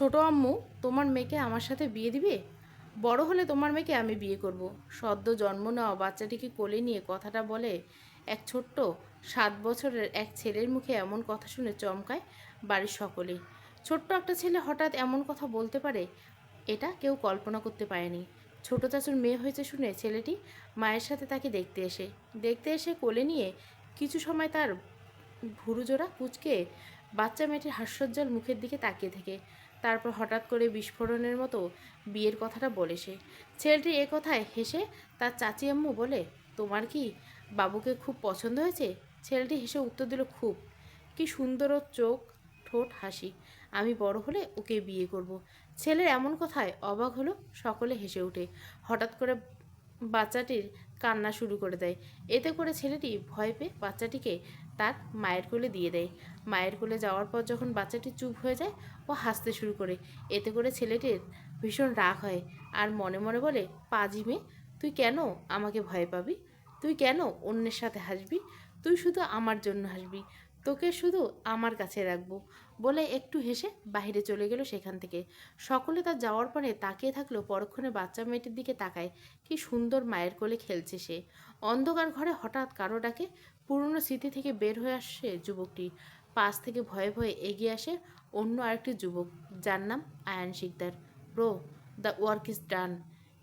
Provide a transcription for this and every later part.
ছোট আম্মু তোমার মেয়েকে আমার সাথে বিয়ে দিবে? বড় হলে তোমার মেয়েকে আমি বিয়ে করব। সদ্য জন্ম নেওয়া বাচ্চাটিকে কোলে নিয়ে কথাটা বলে এক ছোট্ট সাত বছরের এক ছেলের মুখে এমন কথা শুনে চমকায় বাড়ির সকলেই ছোট্ট একটা ছেলে হঠাৎ এমন কথা বলতে পারে, এটা কেউ কল্পনা করতে পারেনি। ছোট চাচুর মেয়ে হয়েছে শুনে ছেলেটি মায়ের সাথে তাকে দেখতে এসে। দেখতে এসে কোলে নিয়ে কিছু সময় তার ভুরুজোড়া কুচকে বাচ্চা মেয়েটির হাস্যজ্জ্বল মুখের দিকে তাকিয়ে থাকে। তারপর হঠাৎ করে বিস্ফোরণের মতো বিয়ের কথাটা বলে সে। ছেলেটি এ কথায় হেসে তার চাচি আম্মু বলে, তোমার কি বাবুকে খুব পছন্দ হয়েছে? ছেলেটি হেসে উত্তর দিল, খুব। কি সুন্দর চোখ, ঠোঁট, হাসি। আমি বড় হলে ওকে বিয়ে করব। ছেলের এমন কথায় অবাক হলো সকলে হেসে ওঠে হঠাৎ করে বাচ্চাটির কান্না শুরু করে দেয়। এতে করে ছেলেটি ভয় পেয়ে বাচ্চাটিকে তার মায়ের কোলে দিয়ে দেয়। মায়ের কোলে যাওয়ার পর যখন বাচ্চাটি চুপ হয়ে যায়, ও হাসতে শুরু করে। এতে করে ছেলেটির ভীষণ রাগ হয় আর মনে মনে বলে, পাজি মেয়ে, তুই কেন আমাকে ভয় পাবি? তুই কেন অন্যের সাথে হাসবি? তুই শুধু আমার জন্য হাসবি। তোকে শুধু আমার কাছে রাখব। বলে একটু হেসে বাইরে চলে গেল সেখান থেকে। সকলে তার যাওয়ার পরে তাকিয়ে থাকল পরক্ষণে বাচ্চা মেয়েটির দিকে তাকায়। কি সুন্দর মায়ের কোলে খেলছে সে। অন্ধকার ঘরে হঠাৎ কারও ডাকে পুরনো স্মৃতি থেকে বের হয়ে আসছে যুবকটি। পাশ থেকে ভয়ে ভয়ে এগিয়ে আসে অন্য আরেকটি যুবক, যার নাম Ayaan Sikdar. Bro the work is done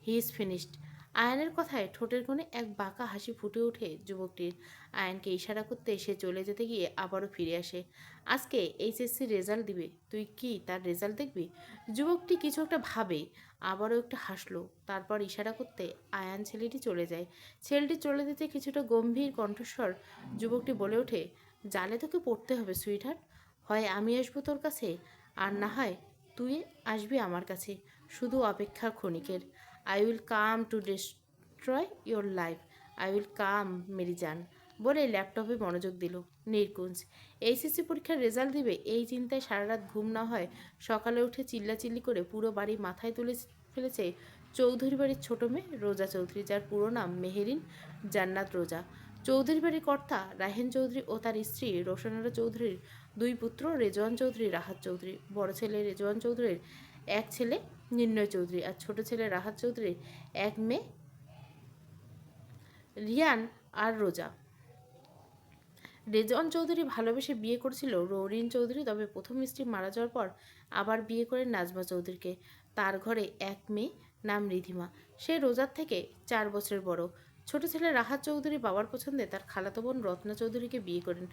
he is finished আয়নের কথায় ঠোঁটের কোণে এক বাঁকা হাসি ফুটে ওঠে যুবকটির। আয়নকে ইশারা করতে সে চলে যেতে গিয়ে আবারও ফিরে আসে। আজকে এইচএসসি রেজাল্ট দিবে। তুই কি তার রেজাল্ট দেখবি? যুবকটি কিছু একটা ভাবে, আবারও একটু হাসলো। তারপর ইশারা করতে আয়ান ছেলেটি চলে যায়। ছেলেটি চলে যেতে কিছুটা গম্ভীর কণ্ঠস্বর যুবকটি বলে ওঠে, জালে তোকে পড়তে হবে, সুইটহার্ট। হয় আমি আসব তোর কাছে, আর না হয় তুই আসবি আমার কাছে। শুধু অপেক্ষা ক্ষণিকের। I will come to destroy your life I will come Mary জান বলে ল্যাপটপে মনোযোগ দিল নির্কুঞ্জ এইচএসসি পরীক্ষার রেজাল্ট দিবে এই চিন্তায় সারা রাত ঘুম না হয় সকালে উঠে চিল্লাচিল্লি করে পুরো বাড়ি মাথায় তুলে ফেলেছে চৌধুরী বাড়ির ছোট মেয়ে রোজা চৌধুরী, যার পুরো নাম মেহেরিন জান্নাত রোজা। চৌধুরী বাড়ির কর্তা রাহেন চৌধুরী ও তার স্ত্রী রোশনারা চৌধুরীর দুই পুত্র রেজওয়ান চৌধুরী, রাহাত চৌধুরী। বড় ছেলে রেজওয়ান চৌধুরীর এক ছেলে নির্ণয় চৌধুরী আর ছোট ছেলে রাহাত চৌধুরী, এক মেয়ে, রিয়ান আর রোজা। রেজওয়ান চৌধুরী ভালোবেসে বিয়ে করছিল রৌরিন চৌধুরী, তবে প্রথম স্ত্রী মারা যাওয়ার পর আবার বিয়ে করেন নাজমা চৌধুরীকে। তার ঘরে এক মেয়ে নাম রিধিমা। সে রোজার থেকে চার বছরের বড়। ছোট ছেলে রাহাত চৌধুরী বাবার পছন্দে তার খালাতো বোন রত্না চৌধুরীকে বিয়ে করেন।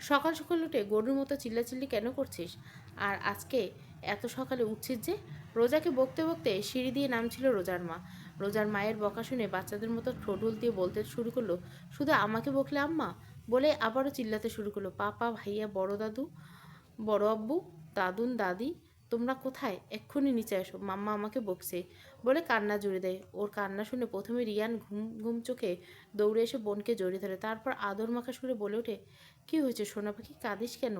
সকাল সকাল উঠে গরুর মতো চিল্লাচিল্লি কেন করছিস? আর আজকে এত সকালে উঠছিস যে রোজাকে বকতে বকতে সিঁড়ি দিয়ে নামছিল রোজার মা। রোজার মায়ের বকা শুনে বাচ্চাদের মতো ঠোঁটুল দিয়ে বলতে শুরু করল, শুধু আমাকে বকলে আম্মা? বলে আবারও চিল্লাতে শুরু করল, পাপা, ভাইয়া, বড় দাদু, বড় আব্বু, দাদুন, দাদি, তোমরা কোথায়? এক্ষুনি নিচে আসো মাম্মা আমাকে বকছে। বলে কান্না জুড়ে দেয়। ওর কান্না শুনে প্রথমে রিয়ান ঘুম ঘুম চোখে দৌড়ে এসে বোনকে জড়িয়ে ধরে, তারপর আদর মাখা সুরে বলে ওঠে, কি হয়েছে সোনা পাখি, কাঁদিস কেন?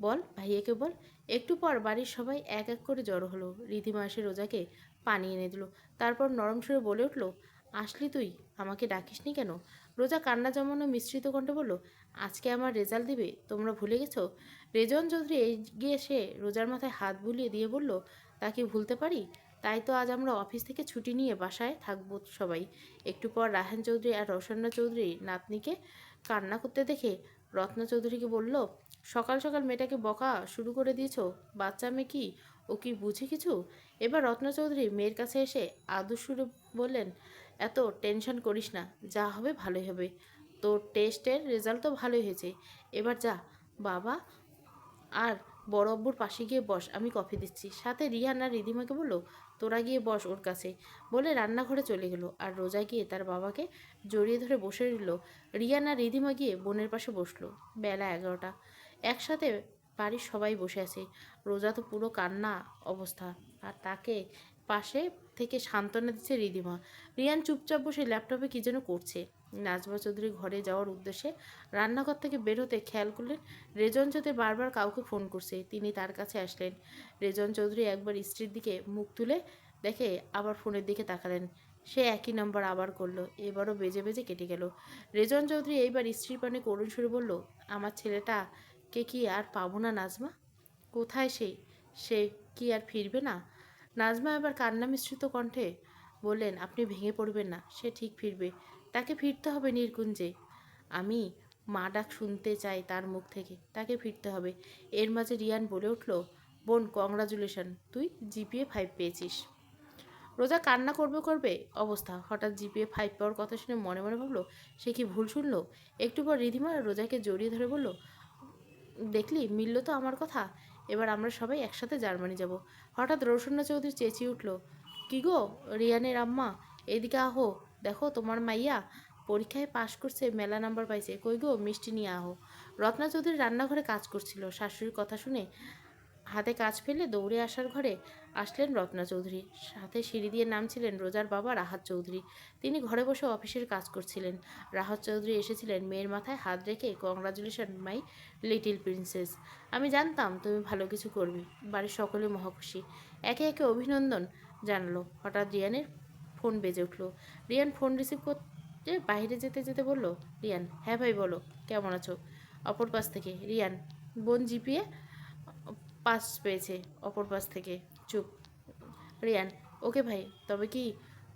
বল, ভাইয়াকে বল। একটু পর বাড়ির সবাই এক এক করে জড়ো হলো। রীতিমা এসে রোজাকে পানি এনে দিল। তারপর নরম সুরে বলে উঠল, আসলি তুই? আমাকে ডাকিসনি কেন? রোজা কান্না জমানো মিশ্রিত কণ্ঠে বলল, আজকে আমার রেজাল্ট দিবে, তোমরা ভুলে গেছো? রেজন চৌধুরী এগিয়ে এসে রোজার মাথায় হাত বুলিয়ে দিয়ে বলল, তা কি ভুলতে পারি? তাই তো আজ আমরা অফিস থেকে ছুটি নিয়ে বাসায় থাকব সবাই। একটু পর রাহেন চৌধুরী আর রোশন্না চৌধুরী নাতনিকে কান্না করতে দেখে রত্ন চৌধুরীকে বলল সকাল সকাল মেয়েটাকে বকা শুরু করে দিয়েছ? বাচ্চা মেয়ে কি? ও কি বুঝে কিছু? এবার রত্না চৌধুরী মেয়ের কাছে এসে আদর সুরে বললেন, এত টেনশন করিস না, যা হবে ভালোই হবে। তোর টেস্টের রেজাল্ট তো ভালোই হয়েছে। এবার যা, বাবা। আর বড় আব্বুর পাশে গিয়ে বস, আমি কফি দিচ্ছি। সাথে রিহান আর রিদিমাকে বলল, তোরা গিয়ে বস ওর কাছে। বলে রান্নাঘরে চলে গেল। আর রোজা গিয়ে তার বাবাকে জড়িয়ে ধরে বসে রইল। রিয়ান আর রিদিমা গিয়ে বোনের পাশে বসল। বেলা এগারোটা। একসাথে বাড়ির সবাই বসে আছে। রোজা তো পুরো কান্না অবস্থা। আর তাকে পাশে থেকে সান্ত্বনা দিচ্ছে রিদিমা। রিয়ান চুপচাপ বসে ল্যাপটপে কী যেন করছে। নাজমা চৌধুরী ঘরে যাওয়ার উদ্দেশ্যে রান্নাঘর থেকে বেরোতে খেয়াল করলেন, রেজন চৌধুরী বারবার কাউকে ফোন করছে। তিনি তার কাছে আসলেন। রেজন চৌধুরী একবার স্ত্রীর দিকে মুখ তুলে দেখে আবার ফোনের দিকে তাকালেন। সে একই নম্বর আবার করল, এবারও বেজে বেজে কেটে গেল। রেজন চৌধুরী এইবার স্ত্রীর পানে করুণ সুরে বলল, আমার ছেলেটা কে কি আর পাবো না নাজমা? কোথায় সে? সে কি আর ফিরবে না? নাজমা এবার কান্না মিশ্রিত কণ্ঠে বললেন, আপনি ভেঙে পড়বেন না, সে ঠিক ফিরবে। তাকে ফিরতে হবে নির্কুঞ্জে আমি মা ডাক শুনতে চাই তার মুখ থেকে, তাকে ফিরতে হবে। এর মাঝে রিয়ান বলে উঠল, বোন কংগ্রাচুলেশন তুই জিপিএ ফাইভ পেয়েছিস। রোজা কান্না করবে করবে অবস্থা। হঠাৎ জিপিএ ফাইভ পাওয়ার কথা শুনে মনে মনে ভাবলো, সে কি ভুল শুনলো? একটু পর রিধিমা রোজাকে জড়িয়ে ধরে বলল দেখলি? মিলল তো আমার কথা। এবার আমরা সবাই একসাথে জার্মানি যাব। হঠাৎ রৌশন্যা চৌধুরী চেঁচিয়ে উঠল, কি গো, রিয়ানের আম্মা? এদিকে আহো। দেখো, তোমার মাইয়া পরীক্ষায় পাশ করছে, মেলা নাম্বার পাইছে। কই গো, মিষ্টি নিয়ে আহো। রত্না চৌধুরী রান্নাঘরে কাজ করছিল। শাশুড়ির কথা শুনে হাতে কাজ ফেলে দৌড়ে আসার ঘরে আসলেন রত্না চৌধুরী। সাথে সিঁড়ি দিয়ে নামছিলেন রোজার বাবা রাহাত চৌধুরী। তিনি ঘরে বসে অফিসের কাজ করছিলেন। রাহাত চৌধুরী এসেছিলেন মেয়ের মাথায় হাত রেখে কংগ্রাচুলেশন মাই লিটিল প্রিন্সেস আমি জানতাম তুমি ভালো কিছু করবে। বাড়ির সকলে মহাখুশি। একে একে অভিনন্দন জানালো। হঠাৎ রিয়ানের ফোন বেজে উঠল। রিয়ান ফোন রিসিভ করতে বাইরে যেতে যেতে বলল, রিয়ান হ্যাঁ ভাই, বলো। কেমন আছো? অপর পাশ থেকে, রিয়ান, বোন জিপিএ পাস পেয়েছে অপর পাশ থেকে। চুপ। রিয়ান, ওকে ভাই, তবে কি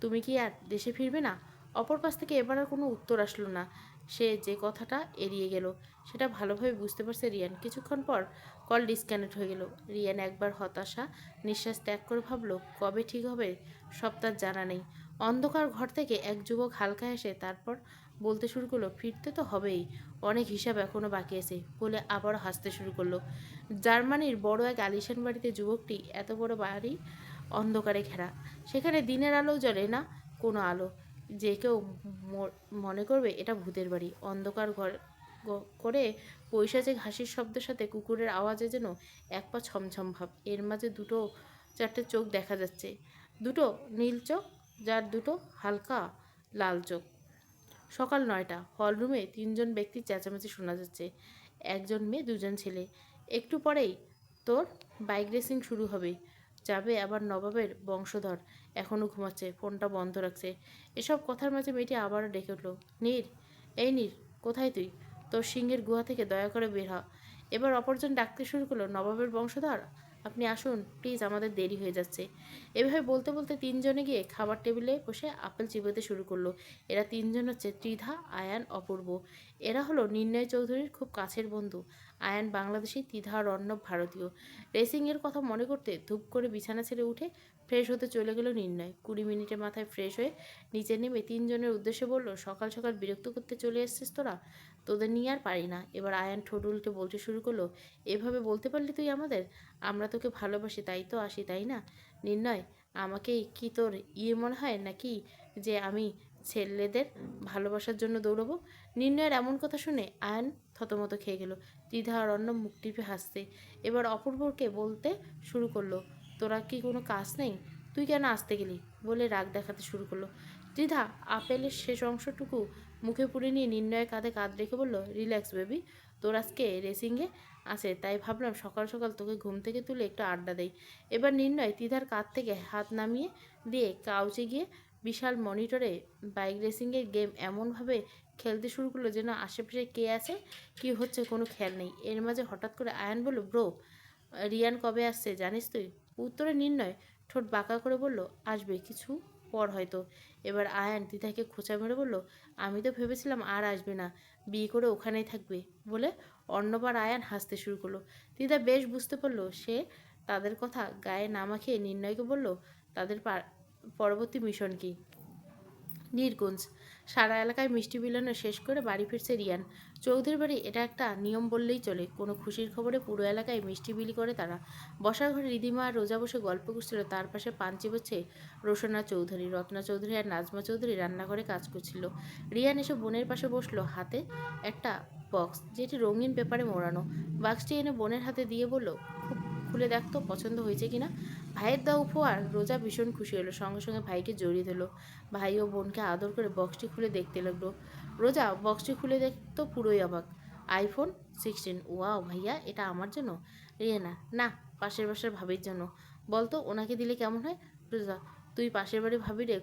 তুমি কি আর দেশে ফিরবে না? অপর পাশ থেকে এবার আর কোনো উত্তর আসলো না। সে যে কথাটা এড়িয়ে গেল, সেটা ভালোভাবে বুঝতে পারছে রিয়ান। কিছুক্ষণ পর কল ডিসকানেক্ট হয়ে গেল। রিয়ান একবার হতাশা, নিঃশ্বাস ত্যাগ করে ভাবল, কবে ঠিক হবে, সব তার জানা নেই। অন্ধকার ঘর থেকে এক যুবক হালকা এসে তারপর বলতে শুরু করল, ফিরতে তো হবেই। অনেক হিসাব এখনও বাকি আছে। বলে আবারও হাসতে শুরু করল। জার্মানির বড় এক আলিশান বাড়িতে যুবকটি এত বড় বাড়ি অন্ধকারে ঘেরা। সেখানে দিনের আলো জ্বলে না কোনো আলো। যে কেউ মনে করবে এটা ভূতের বাড়ি। অন্ধকার ঘর করে পৈশাচে ঘাসির শব্দের সাথে কুকুরের আওয়াজে যেন এক পা ছমছম ভাব। এর মাঝে দুটো, চারটে চোখ দেখা যাচ্ছে। দুটো নীল চোখ, যার দুটো হালকা লাল চোখ। সকাল নয়টা হলরুমে তিনজন ব্যক্তির চেঁচামেচি শোনা যাচ্ছে। একজন মেয়ে, দুজন ছেলে। একটু পরেই তোর বাইক রেসিং শুরু হবে। যাবে আবার নবাবের বংশধর। এখনও ঘুমাচ্ছে, ফোনটা বন্ধ রাখছে। এসব কথার মাঝে মেয়েটি আবারও ডেকে উঠল, নীর, এই নীর, কোথায় তুই? তোর সিংহের গুহা থেকে দয়া করে বের হ। এবার অপরজন ডাকতে শুরু করল, নবাবের বংশধর? আপনি আসুন, প্লিজ আমাদের দেরি হয়ে যাচ্ছে। এভাবে বলতে বলতে তিনজনে গিয়ে খাবার টেবিলে বসে আপেল চিবোতে শুরু করল। এরা তিনজন হচ্ছে ত্রিধা, আয়ান, অপূর্ব। এরা হলো নির্ণয় চৌধুরীর খুব কাছের বন্ধু। আয়ান বাংলাদেশি, ত্রিধা অর্ণব ভারতীয় রেসিংয়ের কথা মনে করতে ধূপ করে বিছানা ছেড়ে উঠে ফ্রেশ হতে চলে গেল নির্ণয়। কুড়ি মিনিটের মাথায় ফ্রেশ হয়ে নিচে নেমে তিনজনের উদ্দেশ্যে বলল, সকাল সকাল বিরক্ত করতে চলে এসছিস তোরা? তোদের নিয়ে আর পারি না। এবার আয়ান ঠোঁট উল্টে বলতে শুরু করল, এভাবে বলতে পারলি তুই আমাদের? আমরা তোকে ভালোবাসি, তাই তো আসি, তাই না? নির্ণয়, আমাকে কি তোর ইয়ে মনে হয় নাকি যে আমি ছেলেদের ভালোবাসার জন্য দৌড়বো? নির্ণয়ের এমন কথা শুনে আয়ন থতমত খেয়ে গেল। দ্বিধা আর অন্য মুখ টিপে হাসতে, এবার অপূর্বকে বলতে শুরু করল তোরা কি কোনো কাজ নেই? তুই কেন আসতে গেলি? বলে রাগ দেখাতে শুরু করল। দ্বিধা, আপেলের শেষ অংশটুকু মুখে পুড়ে নিয়ে নির্ণয়ের কাঁধে কাঁধ রেখে বলল, রিল্যাক্স বেবি, তোর আজকে রেসিংয়ে আছে, তাই ভাবলাম সকাল সকাল তোকে ঘুম থেকে তুলে একটু আড্ডা দেই। এবার নির্ণয় তিধার কাঁধ থেকে হাত নামিয়ে দিয়ে কাউচে গিয়ে বিশাল মনিটরে বাইক রেসিংয়ের গেম এমনভাবে খেলতে শুরু করল যেন আশেপাশে কে আছে, কি হচ্ছে কোনো খেয়াল নেই। এর মাঝে হঠাৎ করে আয়ান বলল, ব্রো, রিয়ান কবে আসছে, জানিস তুই? উত্তরে নির্ণয়, ঠোঁট বাঁকা করে বলল, আসবে, কিছু পর হয়তো। এবার আয়ান তিথাকে খোঁচা মেরে বলল, আমি তো ভেবেছিলাম আর আসবে না, বিয়ে করে ওখানেই থাকবে। বলে অন্যবার আয়ান হাসতে শুরু করল। তিতা বেশ বুঝতে পারল, সে তাদের কথা গায়ে না মাখিয়ে নির্ণয়কে বলল, তাদের পরবর্তী মিশন কি? নির্গুঞ্জ। সারা এলাকায় মিষ্টি বিলানো শেষ করে বাড়ি ফিরছে রিয়ান। চৌধুরী বাড়ি এটা একটা নিয়ম বললেই চলে। কোনো খুশির খবরে পুরো এলাকায় মিষ্টি বিলি করে তারা। বসার ঘরে রিদিমা আর রোজা বসে গল্প করছিল। তার পাশে পান চিবোচ্ছে রোশনা চৌধুরী, রত্না চৌধুরী আর নাজমা চৌধুরী রান্নাঘরে কাজ করছিল। রিয়ান এসে বোনের পাশে বসল হাতে একটা বক্স, যেটি রঙিন পেপারে মোড়ানো। বাক্সটি এনে বোনের হাতে দিয়ে বলল, খুব খুলে দেখতো পছন্দ হয়েছে কিনা? ভাইয়ের দেওয়া উপহার রোজা ভীষণ খুশি হলো। সঙ্গে সঙ্গে ভাইকে জড়িয়ে দিল ভাই ও বোনকে আদর করে বক্সটি খুলে দেখতে লাগল। রোজা বক্সটি খুলে দেখতো পুরোই অবাক। আইফোন সিক্সটিন ওয়াও ভাইয়া, এটা আমার জন্য? রিয়েনা, না না পাশের বাসার ভাবির জন্য। বলতো, ওনাকে দিলে কেমন হয়? রোজা, তুই পাশের বাড়ি ভাবি রে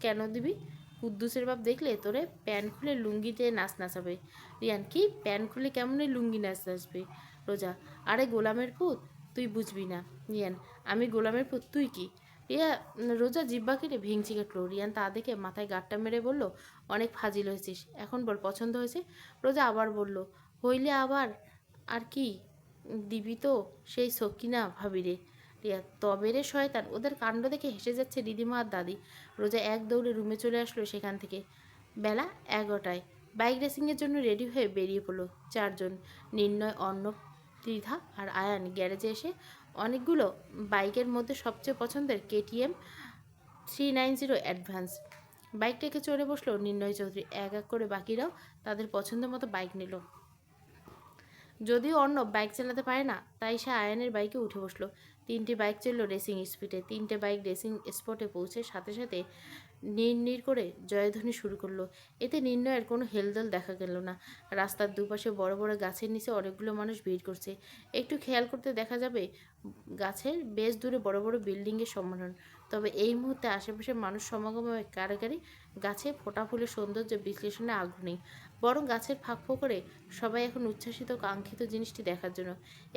কেন দিবি? কুদ্দুসের বাপ দেখলে তোরে প্যান্ট খুলে লুঙ্গিতে নাচ নাচাবে। রিয়ান, কি? প্যান্ট খুলে কেমন এই লুঙ্গি নাচ নাচবে? রোজা, আরে গোলামের পুত, তুই বুঝবি না। রিয়ান, আমি গোলামের পুত, তুই কি? রিয়া রোজা জিব্বা কেটে ভেঙচি কাটলো। রিয়ান তা দেখে মাথায় গাঁটটা মেরে বলল, অনেক ফাজিল হয়েছিস। এখন বল, পছন্দ হয়েছে? রোজা আবার বলল, হইলে আবার আর কি দিবি তো? সেই সকিনা ভাবি রে। রিয়া, তবে রে শয়তান, ওদের কাণ্ড দেখে হেসে যাচ্ছে দিদিমা আর দাদি। রোজা এক দৌড়ে রুমে চলে আসলো সেখান থেকে। বেলা এগারোটায়। বাইক রেসিংয়ের জন্য রেডি হয়ে বেরিয়ে পড়ল চারজন। নির্ণয় অন্ন ত্রিধা আর আয়ান গ্যারেজে এসে অনেকগুলো বাইকের মধ্যে সবচেয়ে পছন্দের KTM three nine zero advance. বাইকটাকে চড়ে বসল নির্ণয় চৌধুরী। এক এক করে বাকিরাও তাদের পছন্দ মতো বাইক নিল। যদিও অন্য বাইক চালাতে পারে না, তাই সে আয়নের বাইকে উঠে বসল। তিনটি বাইক চলল রেসিং স্পিডে তিনটে বাইক রেসিং স্পটে পৌঁছে সাথে সাথে নির নির করে জয়ধ্বনি শুরু করল। এতে নির্ণয়ের কোনো হেলদল দেখা গেল না। রাস্তার দুপাশে বড় বড় গাছের নিচে অনেকগুলো মানুষ ভিড় করছে। একটু খেয়াল করতে দেখা যাবে, গাছের বেশ দূরে বড় বড় বিল্ডিংয়ের সম্মেলন। তবে এই মুহূর্তে আশেপাশে মানুষ সমাগমে কারাগারি গাছে ফোটা ফুলের সৌন্দর্য বিশ্লেষণে আগ্রহী বরং গাছের ফাঁক ফোকরে সবাই এখন উচ্ছ্বাসিত, কাঙ্ক্ষিত জিনিসটি দেখার জন্য।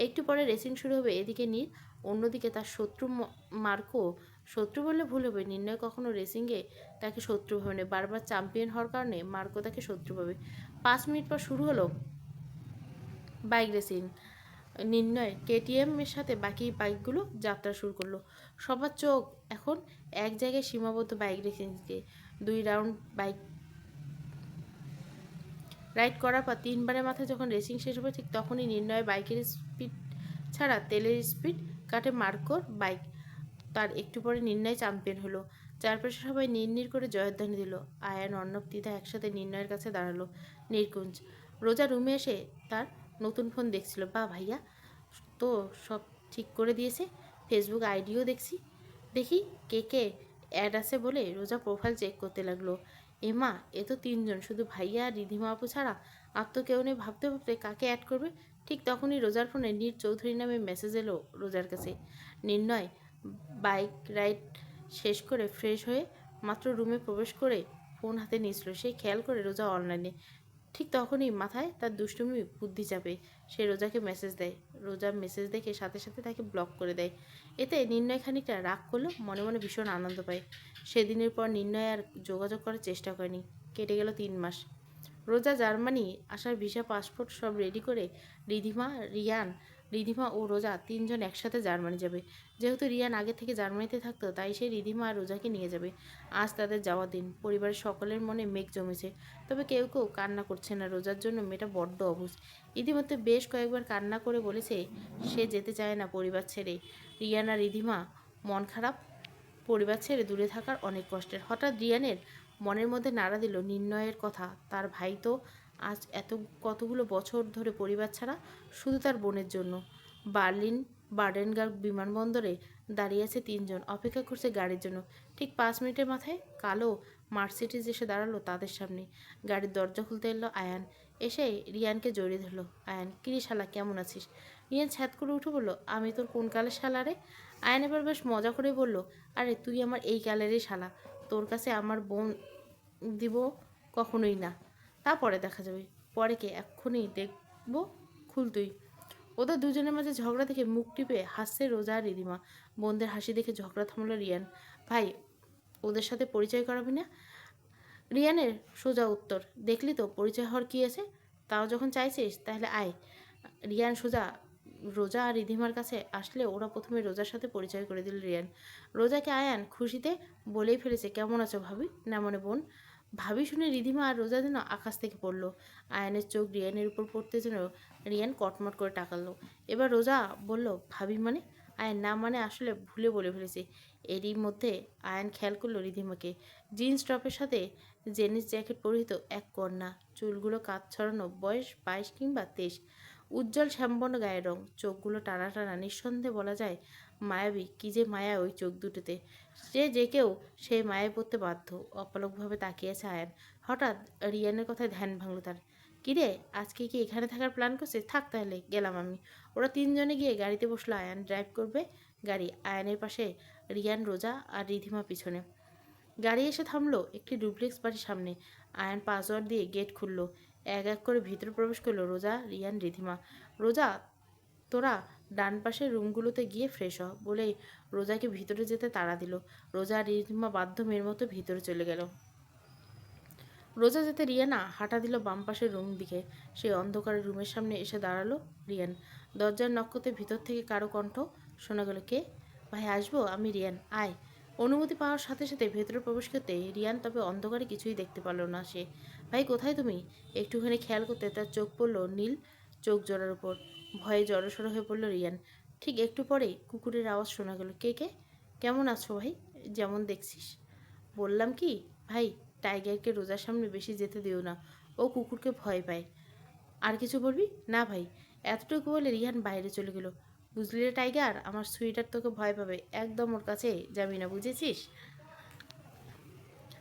একটু পরে রেসিং শুরু হবে এদিকে নীর অন্যদিকে তার শত্রু মার্কো শত্রু বললে ভুল হবে। নির্ণয় কখনো রেসিংয়ে তাকে শত্রু ভাবে না বারবার চ্যাম্পিয়ন হওয়ার কারণে মার্কো তাকে শত্রু ভাবে। পাঁচ মিনিট পর শুরু হলো বাইক রেসিং। নির্ণয় কেটিএম এর সাথে বাকি বাইকগুলো যাত্রা শুরু করল। সবার চোখ এখন এক জায়গায় সীমাবদ্ধ বাইক রেসিংকে। দুই রাউন্ড বাইক রাইড করার পর তিনবারের মাথায় যখন রেসিং শেষ হবে, ঠিক তখনই নির্ণয় বাইকের স্পিড ছাড়া তেলের স্পিড কাটে মার্কোর বাইক। তার একটু পরে নির্ণয় চ্যাম্পিয়ন হলো। চারপাশে সবাই নির্নির করে জয়ধ্বনি দিল। আয়ান, অর্ণব তিথা একসাথে নির্ণয়ের কাছে দাঁড়াল। নির্কুঞ্জ, রোজা রুমে এসে তার নতুন ফোন দেখছিল। বা ভাইয়া, তো সব ঠিক করে দিয়েছে? ফেসবুক আইডিও দেখছি। দেখি কে কে অ্যাড আছে বলে রোজা প্রোফাইল চেক করতে লাগল। এমা, এ তো তিনজন, শুধু ভাইয়া আর রিধিমা আপু ছাড়া। আর তো কেউ নেই। ভাবতে ভাবতে কাকে অ্যাড করবে? ঠিক তখনই রোজার ফোনে নীর চৌধুরী নামে মেসেজ এলো রোজার কাছে। নির্ণয় বাইক রাইড শেষ করে ফ্রেশ হয়ে মাত্র রুমে প্রবেশ করে ফোন হাতে নিয়েছিল। সে খেয়াল করে রোজা অনলাইনে। ঠিক তখনই মাথায় তার দুষ্টুমি, বুদ্ধি চাপে। সে রোজাকে মেসেজ দেয়। রোজা মেসেজ দেখে সাথে সাথে তাকে ব্লক করে দেয়। এতে নির্ণয় খানিকটা রাগ করল, মনে মনে ভীষণ আনন্দ পায়। সেদিনের পর নির্ণয় আর যোগাযোগ করার চেষ্টা করেনি। কেটে গেল তিন মাস। রোজা জার্মানি আসার ভিসা পাসপোর্ট সব রেডি করে রিধিমা, রিয়ান রিধিমা ও রোজা তিনজন একসাথে জার্মানি যাবে। যেহেতু রিয়ান আগে থেকে জার্মানিতে থাকতো, তাই সে রিধিমা আর রোজাকে নিয়ে যাবে। আজ তাদের যাওয়ার দিন। পরিবারের সকলের মনে মেঘ জমেছে। তবে কেউ কেউ কান্না করছে না। রোজার জন্য মেয়েটা বড্ড অবুজ। ইতিমধ্যে বেশ কয়েকবার কান্না করে বলেছে, সে যেতে চায় না পরিবার ছেড়ে। রিয়ান আর রিধিমা, মন খারাপ? পরিবার ছেড়ে দূরে থাকার অনেক কষ্টের। হঠাৎ রিয়ানের মনের মধ্যে নাড়া দিল নির্ণয়ের কথা। তার ভাই তো আজ এত কতগুলো বছর ধরে পরিবার ছাড়া শুধু তার বোনের জন্য। বার্লিন বার্ডেনগার্গ বিমানবন্দরে দাঁড়িয়ে আছে তিনজন, অপেক্ষা করছে গাড়ির জন্য। ঠিক পাঁচ মিনিটের মাথায় কালো মার্সিডিজ এসে দাঁড়াল তাদের সামনে। গাড়ির দরজা খুলতে এলো আয়ান। এসে রিয়ানকে জড়িয়ে ধরলো। আয়ান, কিরে শালা, কেমন আছিস? রিয়ান ছ্যাদ করে উঠে বলল, আমি তোর কোন কালের শালা রে? আয়ান এবার বেশ মজা করে বলল, আরে, তুই আমার এই কালেরই শালা। তোর কাছে আমার বোন দিব কখনোই না। তারপরে দেখা যাবে। পরে কে এক্ষুনি দেখব? খুল তুই। ওদের দুজনের মাঝে ঝগড়া দেখে মুখ টিপে হাসছে রোজা আর রিদিমা। বোনদের হাসি দেখে ঝগড়া থামলো রিয়ান। ভাই, ওদের সাথে পরিচয় করাবি না? রিয়ানের সোজা উত্তর, দেখলি তো পরিচয় হওয়ার কী আছে? তাও যখন চাইছিস, তাহলে আয়। রিয়ান সোজা, রোজা আর রিধিমার কাছে আসলে ওরা প্রথমে রোজার সাথে পরিচয় করে দিল রিয়ান। রোজাকে আয়ান খুশিতে বলেই ফেলেছে, কেমন আছো ভাবি? না মনে বোন। ভাবি শুনে রিধিমা আর রোজা যেন আকাশ থেকে পড়ল। আয়ানের চোখ রিয়ানের উপর পড়তে যেন রিয়ান কটমট করে টাকালো এবার রোজা বলল, ভাবি মানে? আয়ন, না মানে আসলে ভুলে বলে ফেলেছে। এরই মধ্যে আয়ন খেয়াল করল রিধিমাকে। জিন্স, টপের সাথে জেনিস জ্যাকেট পরিহিত এক কন্যা। চুলগুলো কাত ছড়ানো বয়স বাইশ কিংবা তেইশ। উজ্জ্বল শ্যামবর্ণ গায়ের রং। চোখগুলো টানা টানা নিঃসন্দেহে বলা যায় মায়াবী। কী যে মায়া ওই চোখ দুটোতে। সে যে কেউ সে মায়ায় পড়তে বাধ্য। অপলকভাবে তাকিয়ে আছে আয়ান হঠাৎ রিয়ানের কথায় ধ্যান ভাঙল তার। কিরে আজকে কি এখানে থাকার প্ল্যান করছে থাক তাহলে, গেলাম আমি। ওরা তিনজনে গিয়ে গাড়িতে বসল আয়ান। ড্রাইভ করবে? গাড়ি। আয়ানের পাশে রিয়ান, রোজা আর রিধিমা পিছনে। গাড়ি এসে থামলো একটি ডুপ্লেক্স বাড়ির সামনে। আয়ান পাসওয়ার্ড দিয়ে গেট খুললো। এক এক করে ভিতরে প্রবেশ করল রোজা, রিয়ান, রিধিমা। রোজা, তোরা ডান পাশের রুমগুলোতে গিয়ে ফ্রেশ হ বলেই রোজাকে ভিতরে যেতে তাড়া দিল। রোজা আর বাধ্য মেয়ের মতো ভিতরে চলে গেল। রোজা যেতে রিয়ানা হাঁটা দিল বাম পাশের রুম দিকে। সেই অন্ধকারের রুমের সামনে এসে দাঁড়াল রিয়ান। দরজার নক্ষতে ভিতর থেকে কারও কণ্ঠ শোনা গেল, কে? ভাই, আসব, আমি রিয়ান। আয়। অনুমতি পাওয়ার সাথে সাথে ভেতরে প্রবেশ করতে রিয়ান তবে অন্ধকারে কিছুই দেখতে পারল না সে। ভাই, কোথায় তুমি? একটুখানি খেয়াল করতে তার চোখ পড়ল নীল চোখ জোড়ার উপর। ভয়ে জড়সড় হয়ে পড়ল রিয়ান, ঠিক একটু পরেই কুকুরের আওয়াজ শোনা গেল। কে কে? কেমন আছো ভাই? যেমন দেখছিস। বললাম কি, ভাই, টাইগারকে রোজার সামনে বেশি যেতে দিও না। ও কুকুরকে ভয় পায়। আর কিছু বলবি? না ভাই, এতটুকু বলে রিহান বাইরে চলে গেল। বুঝলি রে টাইগার, আমার সুইটার তোকে ভয় পাবে। একদম ওর কাছে যাবি না, বুঝেছিস?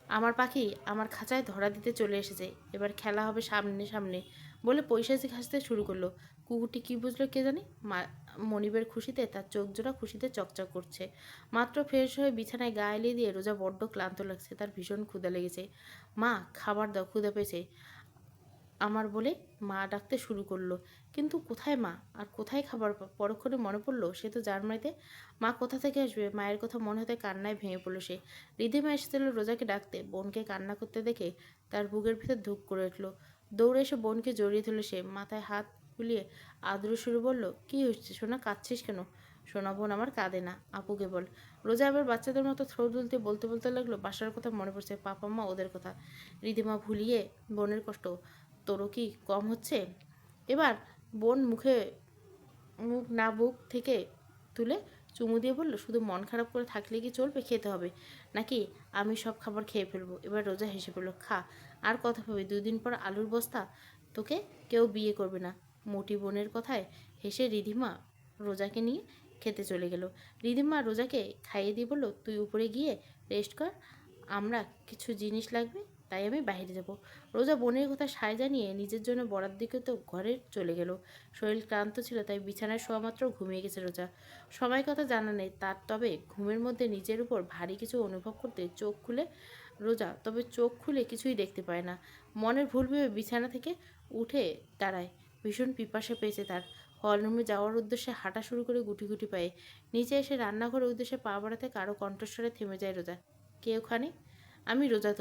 আমার পাখি আমার খাঁচায় ধরা দিতে চলে এসেছে। এবার খেলা হবে সামনে সামনে। বলে পয়সাসি ঘাসতে শুরু করল। কুকুরটি কি বুঝলো কে জানি? মনিবের খুশিতে, তার চোখ জোড়া খুশিতে চকচক করছে। মাত্র ফ্রেশ হয়ে বিছানায় গা এলিয়ে দিয়ে রোজা বড্ড ক্লান্ত লাগছে, তার ভীষণ ক্ষুদা লেগেছে। মা, খাবার দাও ক্ষুদা পেয়েছে। আমার বলে মা ডাকতে শুরু করল। কিন্তু কোথায় মা? আর কোথায় খাবার পরক্ষণে মনে পড়ল? সে তো জার্মানিতে। মা কোথা থেকে আসবে? মায়ের কথা মনে হতে কান্নায় ভেঙে পড়ল সে। রিধিমা এসেছিল রোজাকে ডাকতে। বোনকে কান্না করতে দেখে তার বুকের ভিতর ধূপ করে উঠল। দৌড়ে এসে বোনকে জড়িয়ে ধরলো সে। মাথায় হাত বুলিয়ে আদর শুরু বলল, কি হচ্ছে সোনা, কাঁদছিস কেন? সোনা বোন আমার কাঁদে না, আপুকে বল। রোজা আবার বাচ্চাদের মতো থ্রো দুলতে বলতে বলতে লাগল, বাসার কথা মনে পড়ছে পাপা মা ওদের কথা। রিধিমা ভুলিয়ে বোনের কষ্ট, তোরও কি কম হচ্ছে? এবার বোন মুখে মুখ না বুক থেকে তুলে চুমু দিয়ে বলল, শুধু মন খারাপ করে থাকলে কি চলবে? খেতে হবে। নাকি আমি সব খাবার খেয়ে ফেলব? এবার রোজা হেসে বলল, খা আর কথা ভাবি, দুদিন পর আলুর বস্তা, তোকে কেউ বিয়ে করবে না। মোটি বোনের কথায় হেসে রিধিমা রোজাকে নিয়ে খেতে চলে গেল। রিধিমা রোজাকে খাইয়ে দিয়ে বলল, তুই উপরে গিয়ে রেস্ট কর, আমরা কিছু জিনিস লাগবে, তাই আমি বাইরে যাব। রোজা বোনের কথা সায় জানিয়ে নিজের জন্য বরার দিকে তো ঘরে চলে গেল। শরীর ক্লান্ত ছিল, তাই বিছানায় শোয়া মাত্র ঘুমিয়ে গেছে রোজা। সময় কথা জানা নেই, তার তবে ঘুমের মধ্যে নিজের উপর ভারী কিছু অনুভব করতে চোখ খুলে রোজা, তবে চোখ খুলে কিছুই দেখতে পায় না। মনের ভুল ভেবে বিছানা থেকে উঠে দাঁড়ায়। ভীষণ পিপাসা পেয়েছে তার। হলরুমে যাওয়ার উদ্দেশ্যে হাঁটা শুরু করে গুটি গুটি পায়ে। নিচে এসে রান্নাঘরের উদ্দেশ্যে পা বাড়াতে কারও কণ্ঠস্বরে থেমে যায় রোজা। কে ওখানে? আমি রোজা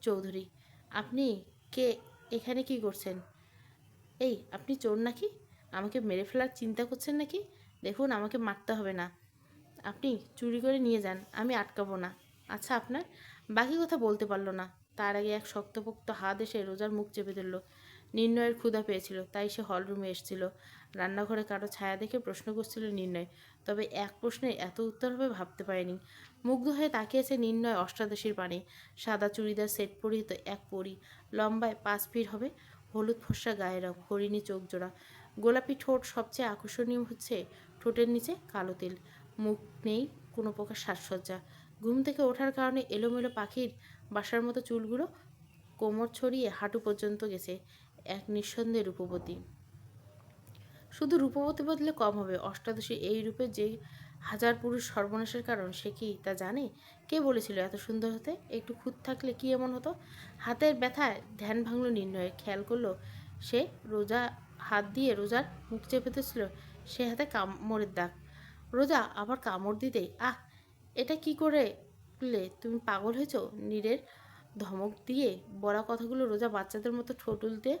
চৌধুরী। আপনি কে? এখানে কি করছেন? এই, আপনি চোর নাকি? আমাকে মেরে ফেলার চিন্তা করছেন নাকি? দেখুন, আমাকে মারতে হবে না। আপনি চুরি করে নিয়ে যান, আমি আটকাবো না। আচ্ছা আপনার বাকি কথা বলতে পারল না। তার আগে এক শক্তপোক্ত হাত এসে রোজার মুখ চেপে ধরল। নির্ণয়ের ক্ষুধা পেয়েছিল, তাই সে হলরুমে এসেছিল। রান্নাঘরে কারও ছায়া দেখে প্রশ্ন করছিল নির্ণয়, তবে এক প্রশ্নে এত উত্তর হবে ভাবতে পারেনি। মুগ্ধ হয়ে তাকিয়েছে নির্ণয় অষ্টাদশীর পানে। সাদা চুড়িদার সেট পরিহিত এক পরি, লম্বায় পাঁচ ফিট হবে, হলুদ ফর্সা গায়ের রং, হরিণী চোখ জোড়া। গোলাপি ঠোঁট সবচেয়ে আকর্ষণীয় হচ্ছে ঠোঁটের নিচে কালো তেল। মুখ নেই কোনো প্রকার সাজসজ্জা। ঘুম থেকে ওঠার কারণে এলোমেলো পাখির বাসার মতো চুলগুলো কোমর ছড়িয়ে হাঁটু পর্যন্ত গেছে, এক নিঃসন্দেহ রূপবতী। শুধু রূপবতী বদলে কম হবে। অষ্টাদশী এই রূপে যে হাজার পুরুষ সর্বনাশের কারণ, সে কি তা জানে? কে বলেছিল এত সুন্দর হতে? একটু খুঁত থাকলে কি এমন হতো? হাতের ব্যথায় ধ্যান ভাঙলো নির্ণয়ে। খেয়াল করল, সে রোজা হাত দিয়ে রোজার মুখ চেপে সে হাতে কামড়ের দাগ। রোজা আবার কামড় দিতেই, আহ! এটা কি করে করলে তুমি পাগল হয়েছো? নীরের ধমক দিয়ে বলা কথাগুলো রোজা বাচ্চাদের মতো ঠোঁট উল্টে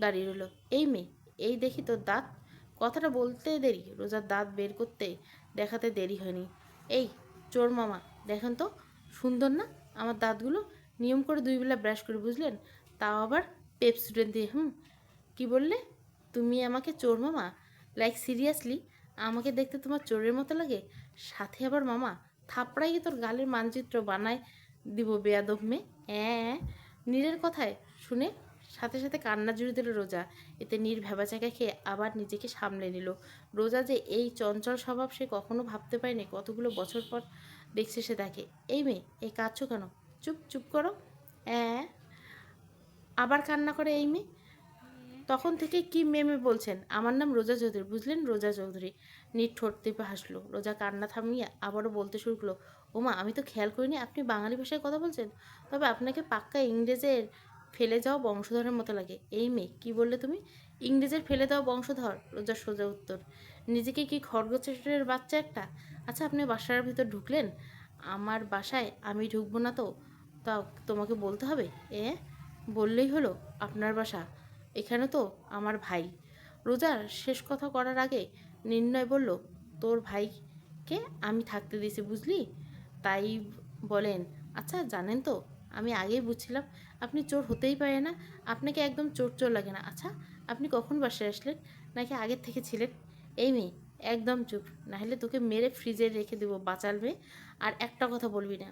দাঁড়িয়ে রইল। এই মেয়ে, এই দেখি তোর দাঁত? কথাটা বলতে দেরি, রোজার দাঁত বের করতে দেখাতে দেরি হয়নি। এই, চোর মামা, দেখেন তো, সুন্দর না? আমার দাঁতগুলো নিয়ম করে দুই বেলা ব্রাশ করে, বুঝলেন? তাও আবার পেপ স্টুডেন্ট দিয়ে, হুম? কি বললে? তুমি আমাকে চোর মামা? লাইক সিরিয়াসলি আমাকে দেখতে তোমার চোরের মতো লাগে? সাথে আবার মামা? থাপড়াইয়ে তোর গালের মানচিত্র বানায় দিব বেয়াদব মেয়ে। হ্যাঁ নীরের কথায় শুনে সাথে সাথে কান্না জুড়ে দিল রোজা। এতে নীর ভেবাচাকা খেয়ে আবার নিজেকে সামলে নিল। রোজা যে এই চঞ্চল স্বভাব সে কখনো ভাবতে পারেনি কতগুলো বছর পর দেখছে সে তাকে। এই মেয়ে, এই কাঁদছো কেন? চুপ চুপ করো। হ্যাঁ আবার কান্না করে এই মেয়ে? তখন থেকে কি মেমে বলছেন? আমার নাম রোজা চৌধুরী, বুঝলেন? রোজা চৌধুরী। নিট ঠোঁট টিপে হাসলো। রোজা কান্না থামিয়ে আবারও বলতে শুরু করল, ওমা, আমি তো খেয়াল করিনি আপনি বাঙালি ভাষায় কথা বলছেন। তবে আপনাকে পাক্কা ইংরেজের ফেলে যাওয়া বংশধরের মতো লাগে। এই মেয়ে, কি বললে তুমি? ইংরেজের ফেলে দেওয়া বংশধর, রোজার সোজা উত্তর। নিজেকে কি খরগোশের বাচ্চা একটা? আচ্ছা আপনি বাসার ভিতর ঢুকলেন? আমার বাসায় আমি ঢুকবো না তো? তা তোমাকে বলতে হবে? এ? বললেই হলো, আপনার বাসা। এখানে তো আমার ভাই। রোজার শেষ কথা করার আগে নির্ণয় বলল, তোর ভাইকে আমি থাকতে দিয়েছি, বুঝলি? তাই বলেন আচ্ছা জানেন তো, আমি আগেই বুঝছিলাম, আপনি চোর হতেই পারে না, আপনাকে একদম চোর চোর লাগে না। আচ্ছা আপনি কখন বাসায় আসলেন? নাকি আগের থেকে ছিলেন? এই মেয়ে, একদম চুপ, নাহলে তোকে মেরে ফ্রিজে রেখে দেবো, বাঁচাল মেয়ে, আর একটা কথা বলবি না।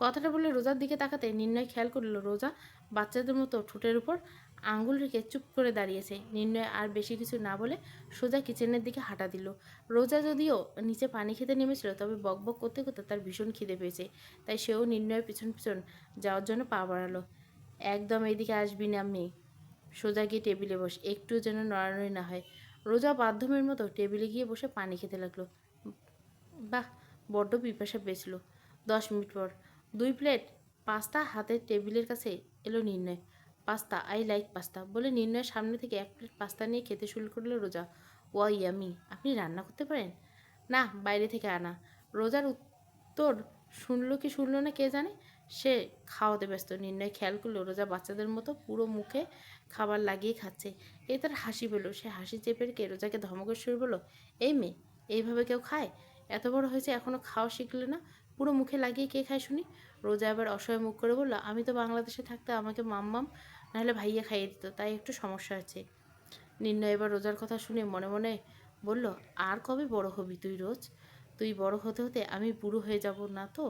কথাটা বলে রোজার দিকে তাকাতে নির্ণয় খেয়াল করল, রোজা বাচ্চাদের মতো ঠোঁটের উপর আঙ্গুল রেখে চুপ করে দাঁড়িয়েছে। নির্ণয় আর বেশি কিছু না বলে সোজা কিচেনের দিকে হাঁটা দিল। রোজা যদিও নিচে পানি খেতে নেমেছিল, তবে বকবক করতে করতে তার ভীষণ খিদে পেয়েছে। তাই সেও নির্ণয়ের পিছন পিছন যাওয়ার জন্য পা বাড়ালো। একদম এইদিকে আসবি না, মেয়ে। সোজা গিয়ে টেবিলে বস, একটু যেন নড়ানড়ি না হয়। রোজা বাধ্যমের মতো টেবিলে গিয়ে বসে পানি খেতে লাগল। বাহ, বড্ড পিপাসা পেয়েছিল। দশ মিনিট পর দুই প্লেট পাস্তা হাতের টেবিলের কাছে এলো নির্ণয়। পাস্তা আই লাইক পাস্তা বলে নির্ণয়ের সামনে থেকে এক প্লেট পাস্তা নিয়ে খেতে শুরু করল রোজা। ওয়া ইয়ামি, আপনি রান্না করতে পারেন? না, বাইরে থেকে আনা। রোজার উত্তর শুনলো কি শুনলো না কে জানে? সে খাওয়াতে ব্যস্ত। নির্ণয় খেয়াল করল রোজা বাচ্চাদের মতো পুরো মুখে খাবার লাগিয়ে খাচ্ছে। এ তার হাসি পেল। সে হাসি চেপে রেখে রোজাকে ধমকের শুরু বলল, এই মেয়ে, এইভাবে কেউ খায়? এত বড় হয়েছে এখনও খাওয়া শিখলে না? পুরো মুখে লাগিয়ে কে খায় শুনি? রোজা আবার অসহায় মুখ করে বলল, আমি তো বাংলাদেশে থাকতে আমাকে মাম্মাম নাহলে ভাইয়া খাইয়ে দিত, তাই একটু সমস্যা আছে। নির্ণয় এবার রোজার কথা শুনে মনে মনে বলল, আর কবে বড় হবি তুই রোজ? তুই বড় হতে হতে আমি বুড়ো হয়ে যাব না তো?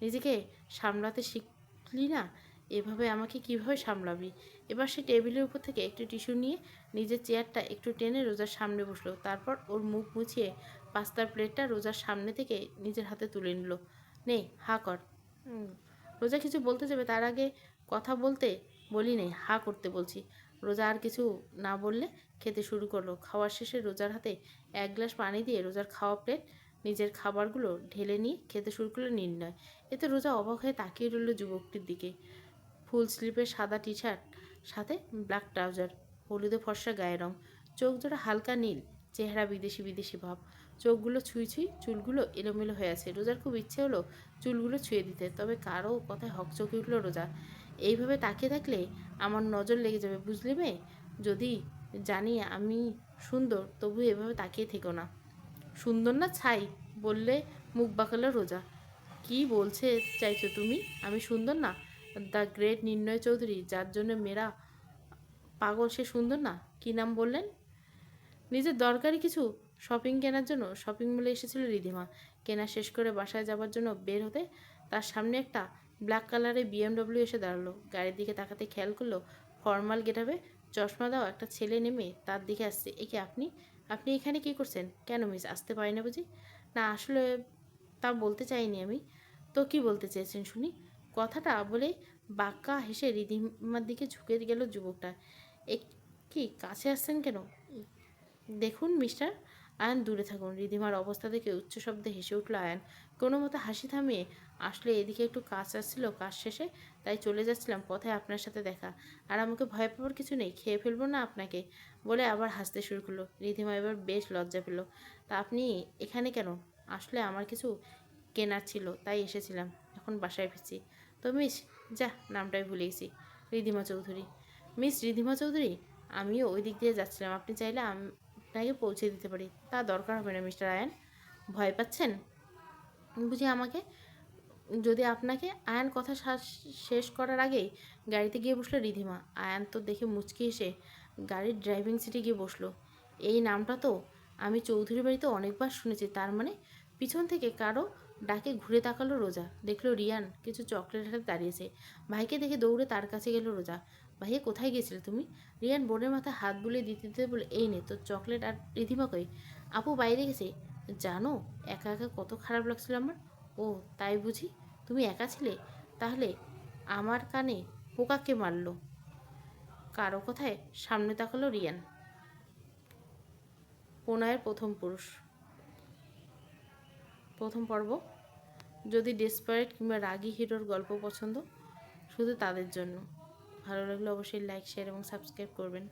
নিজেকে সামলাতে শিখলি না? এভাবে আমাকে কীভাবে সামলাবি? এবার সে টেবিলের উপর থেকে একটু টিস্যু নিয়ে নিজের চেয়ারটা একটু টেনে রোজার সামনে বসল। তারপর ওর মুখ মুছিয়ে পাস্তার প্লেটটা রোজার সামনে থেকে নিজের হাতে তুলে নিল। নে, হা কর। রোজা কিছু বলতে যাবে, তার আগে কথা বলতে বলি নেই, হা করতে বলছি। রোজা আর কিছু না বললে খেতে শুরু করল। খাওয়ার শেষে রোজার হাতে এক গ্লাস পানি দিয়ে রোজার খাওয়া প্লেট নিজের খাবারগুলো ঢেলে নিয়ে খেতে শুরু করল নির্ণয়। এতে রোজা অবাক হয়ে তাকিয়ে রইল যুবকটির দিকে। ফুল স্লিপের সাদা টি শার্ট সাথে ব্ল্যাক ট্রাউজার হলুদে ফর্সা গায়ের রং, চোখ জোড়া হালকা নীল, চেহারা বিদেশি বিদেশি ভাব। চোখগুলো ছুঁই ছুঁই, চুলগুলো এলোমেলো হয়ে আছে। রোজার খুব ইচ্ছে হলো চুলগুলো ছুঁয়ে দিতে। তবে কারও কথায় হকচকে উঠল রোজা। এইভাবে তাকিয়ে থাকলে আমার নজর লেগে যাবে, বুঝলি মেয়ে? যদি জানি আমি সুন্দর, তবু এভাবে তাকিয়ে থেকো না। সুন্দর না ছাই বললে মুখ বাঁকালো রোজা। কি বলছে চাইছো তুমি? আমি সুন্দর না? দ্য গ্রেট নির্ণয় চৌধুরী, যার জন্য মেয়েরা পাগল, সে সুন্দর না? কি নাম বললেন? নিজের দরকারি কিছু শপিং কেনার জন্য শপিং মলে এসেছিল রিধিমা। কেনা শেষ করে বাসায় যাওয়ার জন্য বের হতে তার সামনে একটা ব্ল্যাক কালারের বিএমডব্লিউ এসে দাঁড়াল। গাড়ির দিকে তাকাতে খেয়াল করল, ফর্মাল গেটাবে চশমা দেওয়া একটা ছেলে নেমে তার দিকে আসছে। একে আপনি? আপনি এখানে কি করছেন? কেন মিস, আসতে পারি না বুঝি? না, আসলে তা বলতে চাইনি আমি। তো কি বলতে চেয়েছেন শুনি? কথাটা বলে বাক্কা হেসে রিধিমার দিকে ঝুঁকে গেল যুবকটা। এ কি, কাছে আসছেন কেন? দেখুন, মিস্টার আয়ান দূরে থাকুন। রিধিমার অবস্থা দেখে উচ্চ শব্দে হেসে উঠল আয়ান। কোনো মতো হাসি থামিয়ে আসলে এদিকে একটু কাজ আসছিল, কাজ শেষে তাই চলে যাচ্ছিলাম পথে আপনার সাথে দেখা। আর আমাকে ভয় পাওয়ার কিছু নেই, খেয়ে ফেলব না আপনাকে বলে আবার হাসতে শুরু করল। রিধিমা এবার বেশ লজ্জা পেল। তা আপনি এখানে কেন? আসলে আমার কিছু কেনার ছিল, তাই এসেছিলাম, এখন বাসায় ফিরছি। তো মিস, যা, নামটাই ভুলে গেছি। রিধিমা চৌধুরী। মিস রিধিমা চৌধুরী, আমিও ওই দিক দিয়ে যাচ্ছিলাম। আপনি চাইলে আপনাকে পৌঁছে দিতে পারি। তা দরকার হবে না, মিস্টার আয়ান। ভয় পাচ্ছেন? বুঝি আমাকে? যদি আপনাকে আয়ান কথা শেষ করার আগেই গাড়িতে গিয়ে বসল রিধিমা। আয়ান তো দেখে মুচকি এসে গাড়ির ড্রাইভিং সিটে গিয়ে বসল। এই নামটা তো আমি চৌধুরী বাড়িতে অনেকবার শুনেছি। তার মানে পিছন থেকে কারও ডাকে ঘুরে তাকালো রোজা। দেখল রিয়ান কিছু চকলেট হাতে দাঁড়িয়েছে। ভাইকে দেখে দৌড়ে তার কাছে গেল রোজা। ভাইয়া কোথায় গিয়েছিলে তুমি? রিয়ান বোনের মাথায় হাত বুলিয়ে দিতে দিতে বলে, এই নে তোর চকলেট আর রিধিমা কই? আপু বাইরে গেছে। জানো, একা একা কত খারাপ লাগছিল আমার। ও, তাই বুঝি? তুমি একা ছিলে? তাহলে আমার কানে পোকাকে মারলো। কারও কথায় সামনে তাকালো রিয়ান। প্রণয়ের প্রথম পুরুষ। প্রথম পর্ব। যদি ডেসপারেট কিংবা রাগী হিরোর গল্প পছন্দ, শুধু তাদের জন্য। ভালো লাগলে অবশ্যই লাইক শেয়ার এবং সাবস্ক্রাইব করবেন।